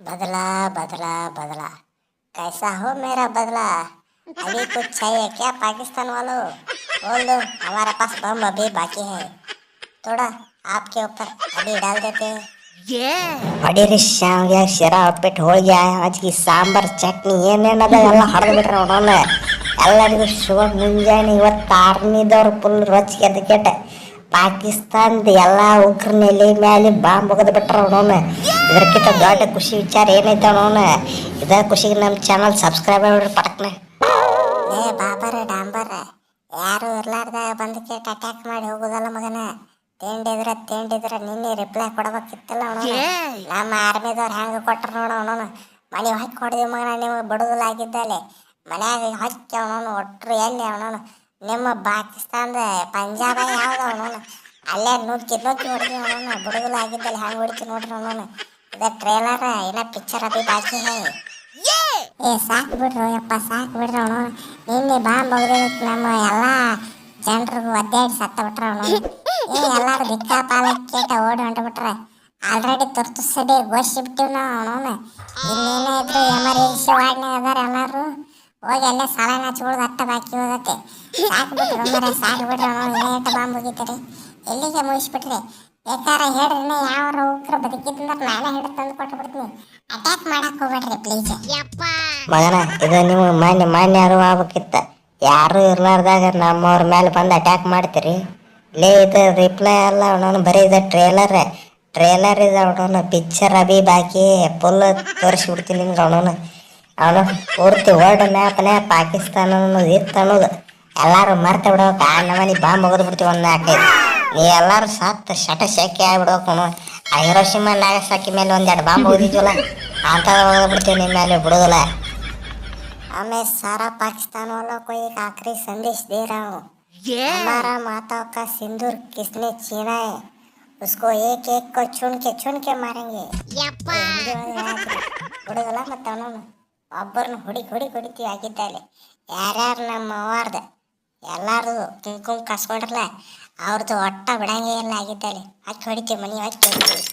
बदला बदला बदला कैसा हो मेरा बदला अभी कुछ चाहिए क्या पाकिस्तान वालों बोल दो हमारे पास बम अभी बाकी है थोड़ा आपके ऊपर अभी डाल देते हैं ಹೊಡೀರಿ ಶಾವ್ಗೆ ಶಿರಾ ಉಪ್ಪಿಟ್ಟು ಹೋಳಿಗೆ ಅಜ್ಜಿ ಸಾಂಬಾರ್ ಚಟ್ನಿ ಏನೇನದ ಎಲ್ಲ ಹೊಡೆದು ಬಿಟ್ರೆ ಅವನವನ್ನ ಎಲ್ಲರಿಗೂ ಶುಭ ಮುಂಜಾನೆ ಇವತ್ತು ಆರ್ಮಿದವ್ರು ಫುಲ್ ರೊಚ್ಚಿಗೆ ಅದಕ್ಕೆಟ ಪಾಕಿಸ್ತಾನದ ಎಲ್ಲ ಉಗ್ರ ನೆಲೆ ಮೇಲೆ ಬಾಂಬ್ ಒಗದು ಬಿಟ್ರ ಅವನವನ್ನ ಇದಕ್ಕಿಂತ ದೊಡ್ಡ ಖುಷಿ ವಿಚಾರ ಏನೈತೆ ಅವನವನ್ನ ಇದ ಖುಷಿಗೆ ನಮ್ಮ ಚಾನಲ್ ಸಬ್ಸ್ಕ್ರೈಬ್ ಮಾಡ್ರಿ ಪಟಕ್ನ. ಏ ಬಾಬರ ಡಾಂಬರ ಯಾರು ಇರ್ಲಾರ್ದ ಬಂದು ಕೇಟ್ ಅಟ್ಯಾಕ್ ಮಾಡಿ ಹೋಗುದಲ್ಲ ಮಗನ. ತಿಂಡಿದ್ರ ತಿಂಡಿದ್ರ ನಿನ್ನೆ ರಿಪ್ಲೈ ಕೊಡ್ಬೇಕಿತ್ತಲ್ಲ ಅವನು ನಮ್ಮ ಆರ್ಮಿದವ್ರು ಹೆಂಗೆ ಕೊಟ್ರು ನೋಡ ಅವನು ಮನೆ ಹೊಕ್ಕಿ ಹೊಡೆದಿ ಮಗನ ನಿಮಗೆ ಬಿಡುದಿಲ್ಲ ಆಗಿದ್ದಲೆ ಮನ್ಯಾಗ ಹೊಕ್ಕಿ ಅವನವನು ಒಟ್ರು ಎಲ್ಲಿ ಅವನವನು. ನಿಮ್ಮ ಪಾಕಿಸ್ತಾನದ ಪಂಜಾಬ ಯಾವ್ದು ಅವನವನು ಅಲ್ಲೇ ನುಗ್ಗಿ ನುಗ್ಗಿ ಹೊಡೆದಿ ಅವನವನು ಬಿಡುದಿಲ್ಲ ಆಗಿದ್ದಲೆ ಹೆಂಗೆ ಹೊಡಿತಿ ನೋಡ್ರಿ ಅವನವನು ಇದ ಟ್ರೇಲರ್ ಇನ್ನ ಪಿಕ್ಚರ್ ಅಭಿ ಬಾಕಿ ಹೈ. ಏ ಸಾಕು ಬಿಡ್ರು ಯಪ್ಪ ಸಾಕು ಬಿಡ್ರಿ ಅವನು ನಿನ್ನೆ ಬಾಂಬ್ ಒಗ್ದಕ್ಕೆ ನಮ್ಮ ಎಲ್ಲ ಜನರಿಗೂ ಒದ್ದಾಡಿ ಸತ್ತ ಬಿಟ್ರ ಅವನು ಏ ಎಲ್ಲಾರು ದಿಕ್ಕ ಪಾಲ ಕೇಟ ಓಡಿ ಹೊಂಟು ಬಿಟ್ರೆ ಆಲ್ರೆಡಿ ತುರ್ತು ಸಡಿ ಘೋಷಿ ಬಿಟ್ಟಿವ್ ನಾವು ಅವನು ಇನ್ನೇನೇ ಇದ್ರು ಎಮರ್ಜೆನ್ಸಿ ವಾರ್ಡ್ನಾಗ ಅದಾರ ಎಲ್ಲಾರು ಹೋಗಿ ಅಲ್ಲೇ ಸಾಲ ಹಚ್ಕೊಳ್ದು ಅಟ್ಟ ಬಾಕಿ ಹೋಗತ್ತೆ ಸಾಕ್ಬಿಟ್ರೆ ಮರೆ ಸಾಕು ಬಿಡ್ರಿ ಅವನು ಏಟ ಬಾಂಬ್ ಹೋಗಿದ್ದೀರಿ ಎಲ್ಲಿಗೆ ಮುಗಿಸ್ಬಿಟ್ರಿ? ಬೇಕಾರೆ ಹೇಳ್ರಿ ಯಾವ ಉಗ್ರ ಬದುಕಿದ್ರೆ ನಾನೇ ಹಿಡಿದು ತಂದು ಕೊಟ್ಟು ಬಿಡ್ತೀನಿ ಅಟ್ಯಾಕ್ ಮಾಡಕ್ ಹೋಗ್ಬೇಡ್ರಿ ಪ್ಲೀಸ್ ಮಗನ ಇದು ನೀವು ಮಾನ್ಯ ಮಾನ್ಯ ಅರಿವು ಆಗ್ಬೇಕಿತ್ತ. ಯಾರು ಇರ್ಲಾರ್ದಾಗ ನಮ್ಮವ್ರ ಮೇಲೆ ಬಂದು ಅಟ್ಯಾಕ್ ಮಾಡ್ತೀರಿ? ಲೇ ಇದು ರಿಪ್ಲೈ ಅಲ್ಲ ಅವನವನು ಬರೀ ಇದು ಟ್ರೇಲರ್ ಟ್ರೇಲರ್ ಇದು ಅವನವನು ಪಿಕ್ಚರ್ ಅಭಿ ಬಾಕಿ ಫುಲ್ ತೋರಿಸ್ಬಿಡ್ತೀನಿ ನಿಮ್ಗೆ ಅವನವನು. ಅವನು ಪೂರ್ತಿ ವರ್ಲ್ಡ್ ಮ್ಯಾಪ್ನೇ ಪಾಕಿಸ್ತಾನ ಅನ್ನೋದು ಇತ್ತು ಅನ್ನೋದು ಎಲ್ಲಾರು ಮರ್ತ ಬಿಡ್ಬೇಕು ಆ ನಮನಿ ಬಾಂಬ್ ಒಗದು ಬಿಡ್ತೀವಿ ಒಂದು ನಾಲ್ಕೈದು ನೀ ಎಲ್ಲಾರು ಸತ್ತ ಶಟ ಶೆಕೆ ಆಗ್ಬಿಡ್ಬೇಕು ಅವನು ಆ ಹಿರೋಶಿಮ ನಾಗಸಾಕಿ ಮೇಲೆ ಒಂದೆರಡು ಬಾಂಬ್ ಓದಿದ್ವಲ್ಲ ಅಂತ ಬಿಡ್ತೀವಿ ನಿಮ್ಮ ಮೇಲೆ ಬಿಡೋದಿಲ್ಲ हमें सारा पाकिस्तान वालों को एक आखिरी संदेश दे रहा हूँ हमारा माताओं का सिंदूर किसने छीना है उसको एक एक को चुन के चुन के मारेंगे ಹುಡುಗಲ್ಲ ಮತ್ತು ಅವನವನು ಒಬ್ಬರನ್ನ ಹುಡಿ ಹೊಡಿ ಹೊಡಿತೀವಿ ಆಗಿದ್ದಲ್ಲಿ ಯಾರ್ಯಾರು ನಮ್ಮ ಅವ್ವಾರ್ದ ಎಲ್ಲಾರು ಕುಂಕುಮ ಕಸ್ಕೊಂಡ್ರಲ್ಲ ಅವ್ರದ್ದು ಒಟ್ಟ ಬಿಡಂಗೇ ಇಲ್ಲ ಆಗಿದ್ದಾಳೆ ಹಾಕಿ ಹೊಡಿತೀವಿ ಮನೆ ಹಾಕಿ ಹೊಡಿತೀವಿ.